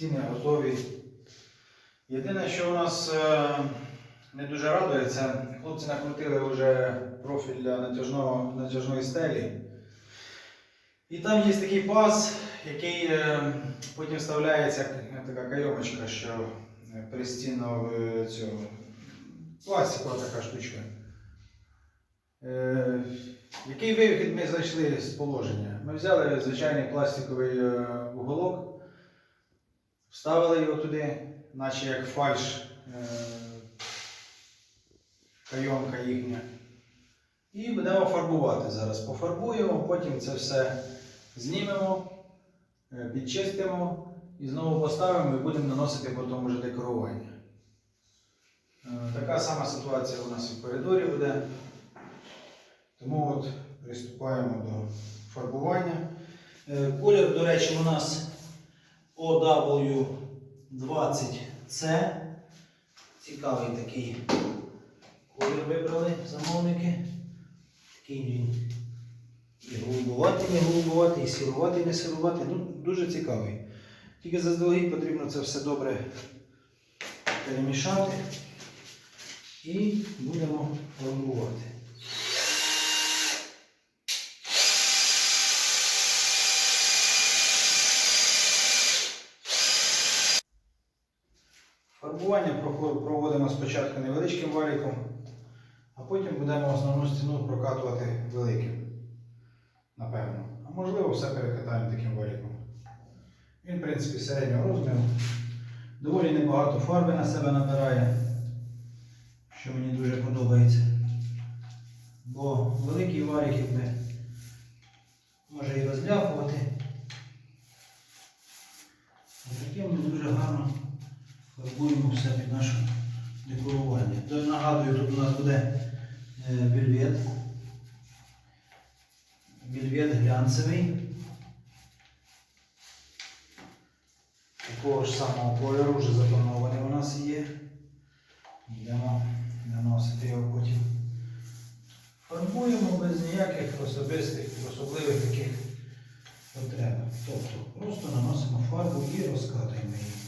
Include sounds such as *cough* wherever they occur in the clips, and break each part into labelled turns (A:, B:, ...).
A: стіни готові. Єдине, що у нас е, не дуже радує, це хлопці накрутили вже профіль для натяжного, натяжної стелі. І там є такий паз, який е, потім вставляється така кайомочка, що е, пристінно е, пластикова така штучка. Який вихід ми знайшли з положення? Ми взяли звичайний пластиковий уголок, вставили його туди, наче як фальш е, кайонка їхня. І будемо фарбувати зараз. Пофарбуємо, потім це все знімемо, е, підчистимо і знову поставимо і будемо наносити потім вже декорування. Е, Така сама ситуація у нас і в коридорі буде. Тому от приступаємо до фарбування. Колір, до речі, у нас OW20C. Цікавий такий колір вибрали замовники. Такий він і голубуватий, не голубуватий, і сіруватий, не сіруватий. Ну, дуже цікавий. Тільки заздалегідь потрібно це все добре перемішати і будемо фарбувати. Фарбування проводимо спочатку невеличким валіком, а потім будемо основну стіну прокатувати великим. Напевно. А можливо, все перекатаємо таким валіком. Він, в принципі, середнього розміру. Доволі небагато фарби на себе набирає, що мені дуже подобається. Бо великий валік якби може і розляпувати. Таким дуже гарно фарбуємо все під наше декорування. То нагадую, тут у нас буде е, вельвет. Вельвет глянцевий. Такого ж самого кольору вже запланований у нас є. Йдемо наносити його потім. Фарбуємо без ніяких особистих, особливих таких потреб. Тобто просто наносимо фарбу і розкатуємо її.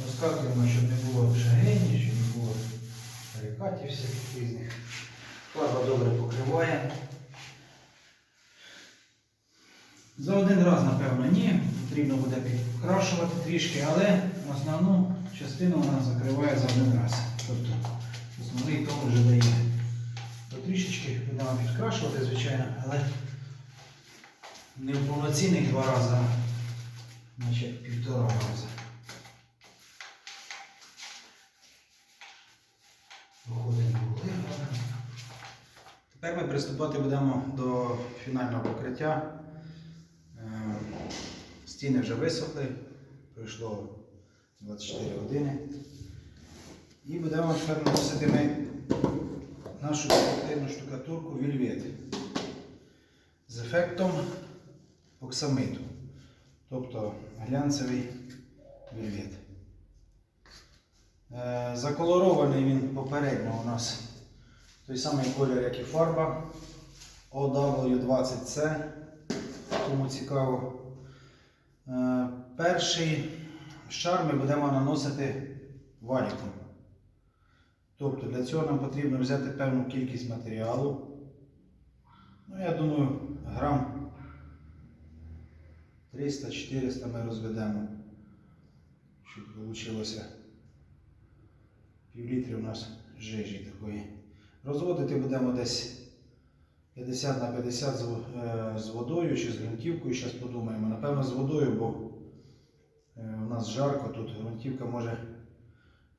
A: Розкатуємо, щоб не було шагені, щоб не було перекатів всяких різних. Фарба добре покриває. За один раз, напевно, ні. Потрібно буде підкрашувати трішки, але основну частину вона закриває за один раз. Тобто основний тон вже дає. То трішечки будемо підкрашувати, звичайно, але не в повноцінних два рази, а наче півтора рази. Виходимо в угли гарно. Тепер ми приступати будемо до фінального покриття. Е, Стіни вже висохли, пройшло 24 години. І будемо тепер наносити ми нашу декоративну штукатурку Вільвет з ефектом оксамиту, тобто глянцевий вільвет. Е, Заколорований він попередньо у нас той самий колір, як і фарба OW20C, тому цікаво. Е, Перший шар ми будемо наносити валіком. Тобто для цього нам потрібно взяти певну кількість матеріалу. Ну, я думаю, грам 300-400 ми розведемо, щоб вийшло півлітри у нас жижі такої. Розводити будемо десь 50 на 50 з, е, з водою чи з ґрунтівкою. Зараз подумаємо. Напевно, з водою, бо е, у нас жарко, тут ґрунтівка може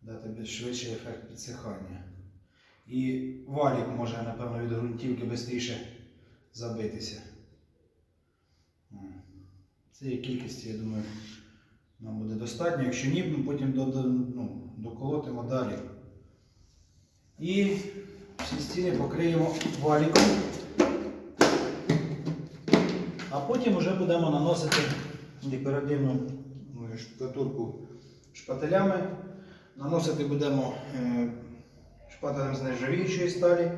A: дати швидший ефект підсихання. І валік може, напевно, від ґрунтівки швидше забитися. Цієї кількості, я думаю, нам буде достатньо. Якщо ні, ми потім ну, доколотимо далі. І всі стіни покриємо валіком. А потім вже будемо наносити декоративну ну, штукатурку шпателями. Наносити будемо е, шпателем з нержавіючої сталі,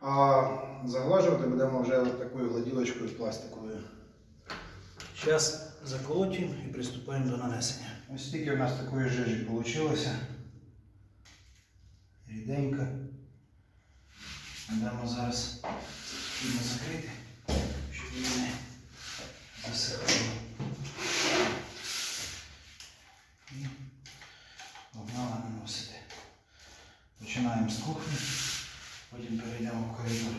A: а заглажувати будемо вже такою гладілочкою пластиковою. Зараз заколотимо і приступаємо до нанесення. Ось стільки у нас такої жижі вийшло. Ріденько. Будемо зараз закрити, щоб він не засихало. І погнали наносити. Починаємо з кухні, потім перейдемо в коридор.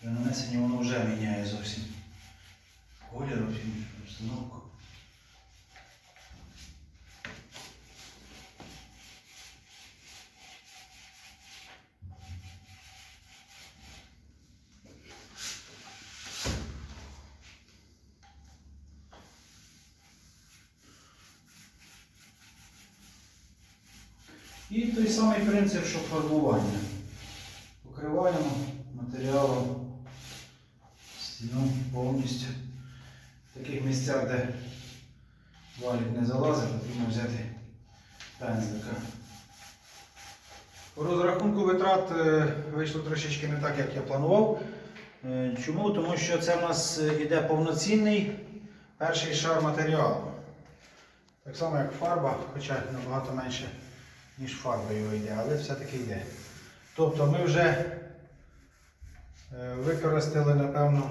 A: При нанесенні воно вже міняє зовсім колір, обстановку. І той самий принцип, що фарбування. Покриваємо матеріалом стіну повністю. В таких місцях, де валік не залазить, потрібно взяти пензлика. По розрахунку витрат е, вийшло трошечки не так, як я планував. Е, Чому? Тому що це в нас е, іде повноцінний перший шар матеріалу. Так само, як фарба, хоча набагато менше, ніж фарба його йде, але все-таки йде. Тобто ми вже е, використали, напевно,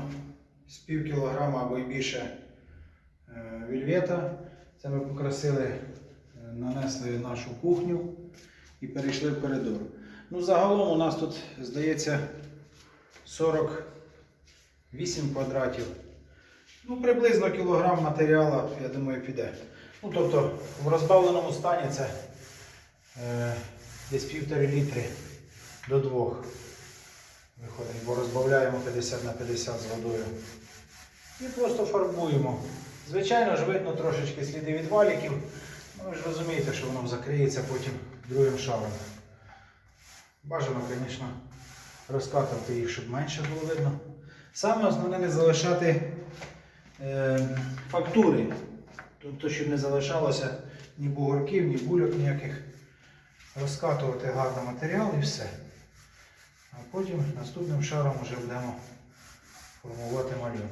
A: з пів кілограма або й більше е, вільвета. Це ми покрасили, е, нанесли нашу кухню і перейшли в коридор. Ну, загалом у нас тут, здається, 48 квадратів. Ну, приблизно кілограм матеріалу, я думаю, піде. Ну, тобто, в розбавленому стані це десь півтори літри до двох виходить, бо розбавляємо 50 на 50 з водою. І просто фарбуємо. Звичайно ж, видно трошечки сліди від валіків. Ну, ви ж розумієте, що воно закриється потім другим шаром. Бажано, звісно, розкатувати їх, щоб менше було видно. Саме основне не залишати е, фактури. Тобто, щоб не залишалося ні бугорків, ні бульок ніяких. Розкатувати гарно матеріал і все. А потім наступним шаром вже будемо формувати малюнок.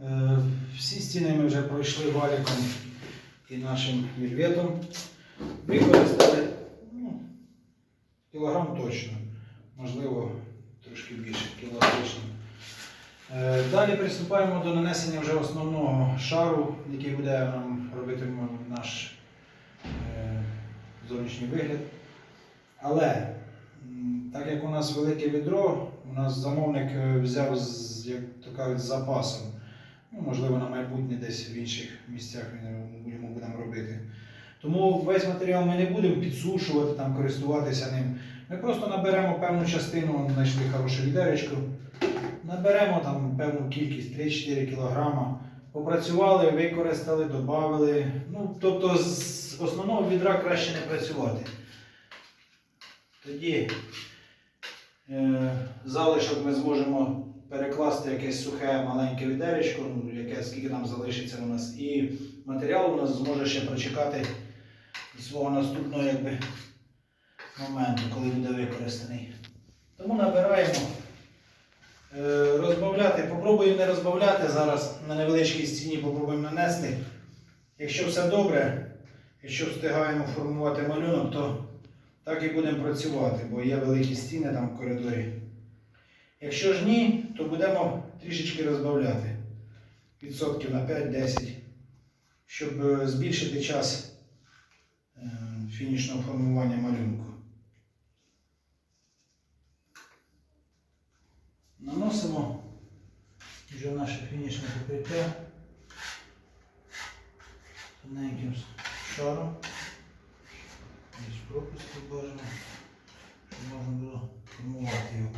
A: Е, Всі стіни ми вже пройшли валіком і нашим вільветом. Використали ну, кілограм точно, можливо, трошки більше, кіло точно. Е, Далі приступаємо до нанесення вже основного шару, який буде нам робити наш е, зовнішній вигляд. Але так як у нас велике відро, у нас замовник е, взяв з, як то кажуть, з запасом. Ну, можливо, на майбутнє десь в інших місцях він- йому будемо робити. Тому весь матеріал ми не будемо підсушувати, там, користуватися ним. Ми просто наберемо певну частину, знайшли хороше відеречко, наберемо там певну кількість 3-4 кг, попрацювали, використали, додали. Ну, тобто з основного відра краще не працювати. Тоді е, залишок ми зможемо перекласти якесь сухе маленьке відеречко, ну, яке скільки нам залишиться у нас, і матеріал у нас зможе ще прочекати свого наступного якби, моменту, коли буде використаний. Тому набираємо. Е, Розбавляти, попробуємо не розбавляти зараз на невеличкій стіні, попробуємо нанести. Якщо все добре, якщо встигаємо формувати малюнок, то так і будемо працювати, бо є великі стіни там в коридорі. Якщо ж ні, то будемо трішечки розбавляти відсотків на 5-10, щоб е, збільшити час е, фінішного формування малюнку. Наносимо вже наше фінішне покриття тоненьким шаром. Ось пропуск бажано, щоб можна було формувати його.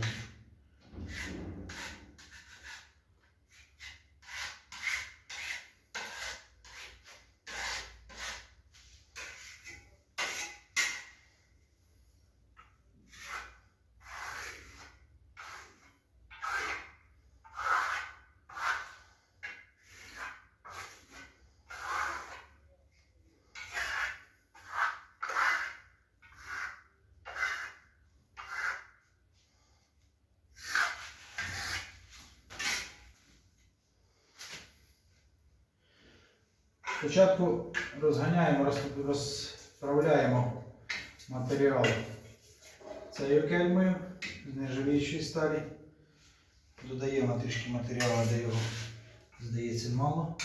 A: Спочатку розганяємо, розправляємо матеріал цією кельмою з нержавіючої сталі. Додаємо трішки матеріалу, де його здається мало.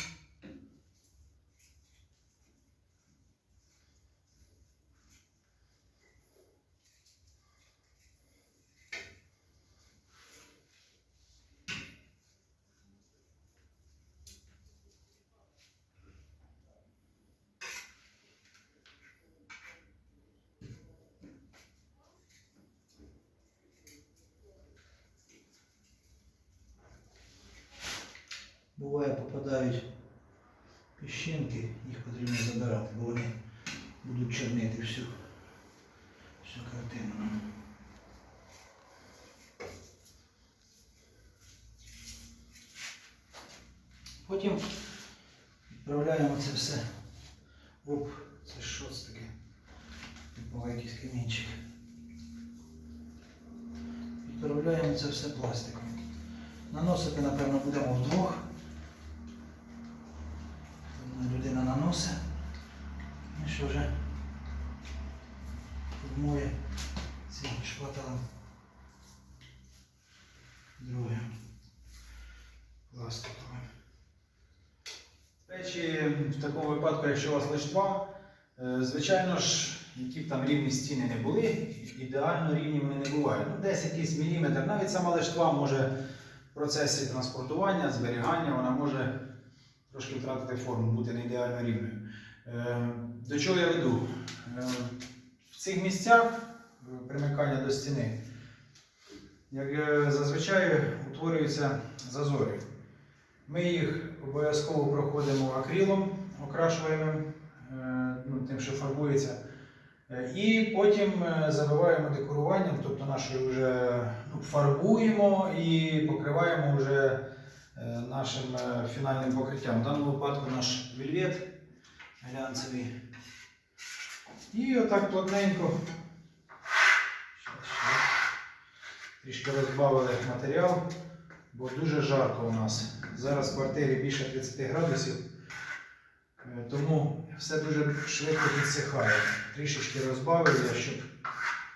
A: Буває, попадають піщинки, їх потрібно забирати, бо вони будуть чорнити всю, всю картину. Потім відправляємо це все. Оп, це що це таке? Типу якийсь камінчик. Відправляємо це все пластиком. Наносити, напевно, будемо вдвох. Наносить. І що вже формує цим шпателем друге пластикове. Речі, в такому випадку, якщо у вас лиштва, е, звичайно ж, які б там рівні стіни не були, ідеально рівні вони не бувають. Ну, десь якийсь міліметр, навіть сама лиштва може в процесі транспортування, зберігання, вона може трошки втратити форму, бути не ідеально рівною. Е, До чого я веду? Е, В цих місцях е, примикання до стіни, як зазвичай утворюються зазори. Ми їх обов'язково проходимо акрилом окрашуємо, ну, тим, що фарбується. І потім забиваємо декоруванням, тобто нашою вже ну, фарбуємо і покриваємо вже нашим е, фінальним покриттям. В даному випадку наш вельвет глянцевий. І отак плотненько. Трішки розбавили матеріал, бо дуже жарко у нас. Зараз в квартирі більше 30 градусів. Е, Тому все дуже швидко підсихає. Трішечки розбавив щоб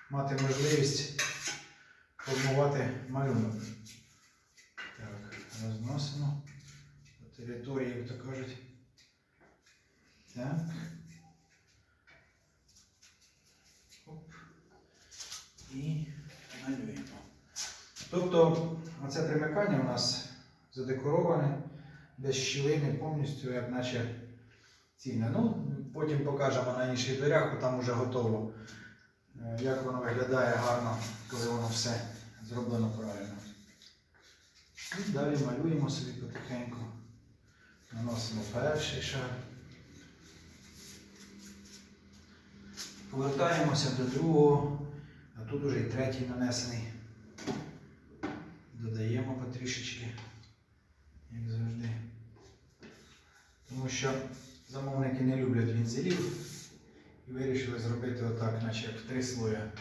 A: мати можливість формувати малюнок. Розносимо по території, як то кажуть. Так. Оп. І малюємо. Тобто, оце примикання у нас задекороване, без щілини повністю, як наче цільне. Ну, потім покажемо на інших дверях, там вже готово. Е, Як воно виглядає гарно, коли воно все зроблено правильно. І далі малюємо собі потихеньку. Наносимо перший шар. Повертаємося до другого, а тут уже і третій нанесений. Додаємо потрішечки, як завжди. Тому що замовники не люблять вінзелів і вирішили зробити отак, наче як три слоя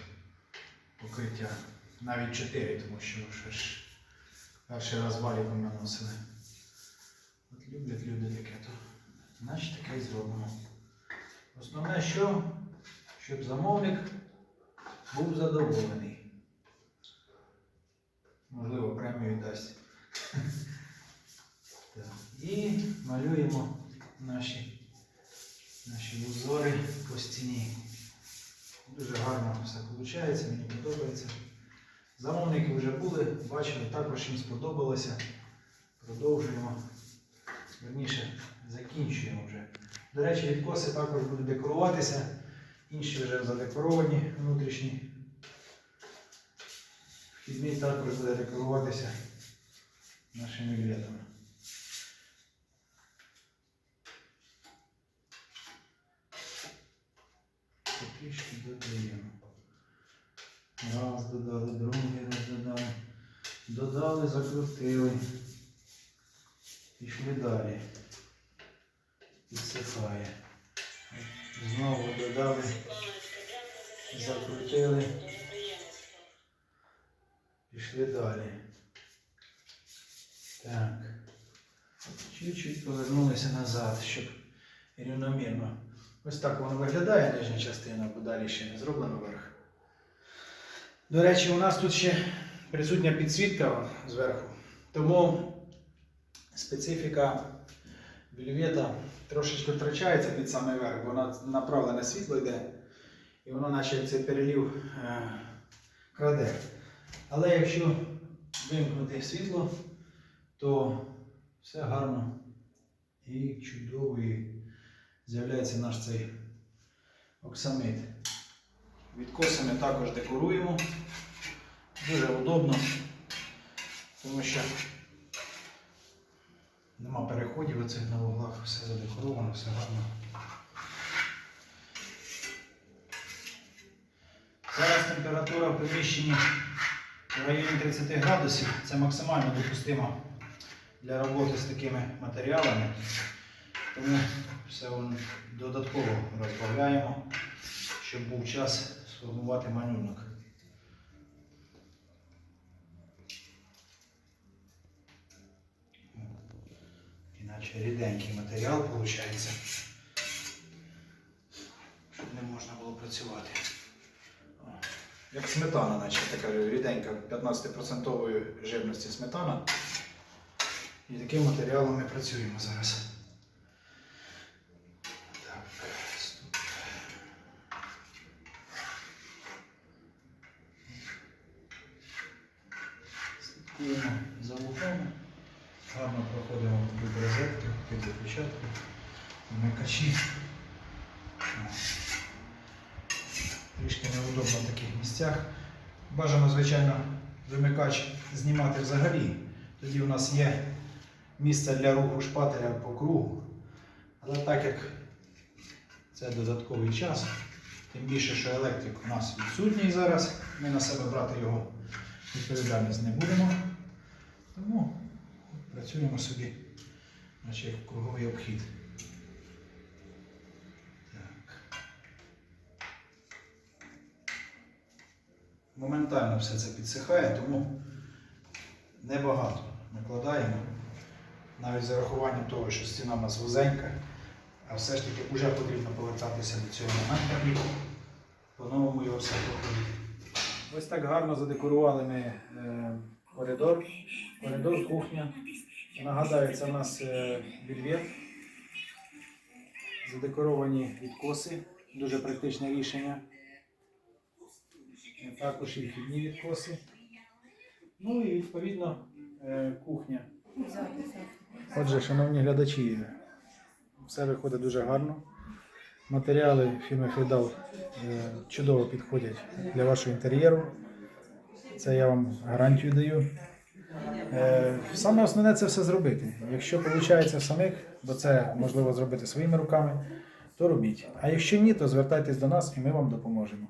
A: покриття. Навіть чотири, тому що ж перший раз валіком наносили. От люблять люди таке, то значить таке і зробимо. Основне, що, щоб замовник був задоволений. Можливо, премію дасть. *laughs* І малюємо наші, наші узори по стіні. Дуже гарно все виходить, мені подобається. Замовники вже були, бачили, також їм сподобалося. Продовжуємо. Верніше, закінчуємо вже. До речі, відкоси також будуть декоруватися. Інші вже задекоровані внутрішні. Вхідний також буде декоруватися нашими вілетами. Трішки додаємо. Раз додали, другий раз додали. Додали, закрутили. Пішли далі. Підсихає. Знову додали, закрутили. Пішли далі. Так. Чуть-чуть повернулися назад, щоб рівномірно. Ось так воно виглядає нижня частина, бо далі ще не зроблено. До речі, у нас тут ще присутня підсвітка зверху. Тому специфіка вільвета трошечки втрачається під самий верх, бо на- направлене світло йде, і воно наче цей перелів е, краде. Але якщо вимкнути світло, то все гарно і чудово, і з'являється наш цей оксамит. Відкосами також декоруємо. Дуже удобно, тому що нема переходів оцих на вуглах, все задекоровано, все гарно. Зараз температура в приміщенні в районі 30 градусів. Це максимально допустимо для роботи з такими матеріалами. Тому все додатково розбавляємо, щоб був час сформувати малюнок. Іначе ріденький матеріал виходить, щоб не можна було працювати. Як сметана, наче така ріденька 15% жирності сметана. І таким матеріалом ми працюємо зараз. Так, стоп. Слідкуємо за вухами. Гарно проходимо під розетку, під виключатку, вмикачі. О. Трішки неудобно в таких місцях. Бажано, звичайно, вимикач знімати взагалі. Тоді у нас є місце для руху шпателя по кругу. Але так як це додатковий час, тим більше, що електрик у нас відсутній зараз, ми на себе брати його відповідальність не будемо. Тому працюємо собі, наче як круговий обхід. Так. Моментально все це підсихає, тому небагато накладаємо. Навіть з урахуванням того, що стіна в нас вузенька, а все ж таки вже потрібно повертатися до цього моменту і по-новому його все проходити. Ось так гарно задекорували ми е, коридор. Коридор, кухня. Нагадаю, це у нас е, вільвет. Задекоровані відкоси. Дуже практичне рішення. Також і вхідні відкоси. Ну і відповідно е, кухня. Отже, шановні глядачі, все виходить дуже гарно. Матеріали фірми Фрідал е, чудово підходять для вашого інтер'єру. Це я вам гарантію даю. Е, Саме основне це все зробити. Якщо виходить самих, бо це можливо зробити своїми руками, то робіть. А якщо ні, то звертайтесь до нас і ми вам допоможемо.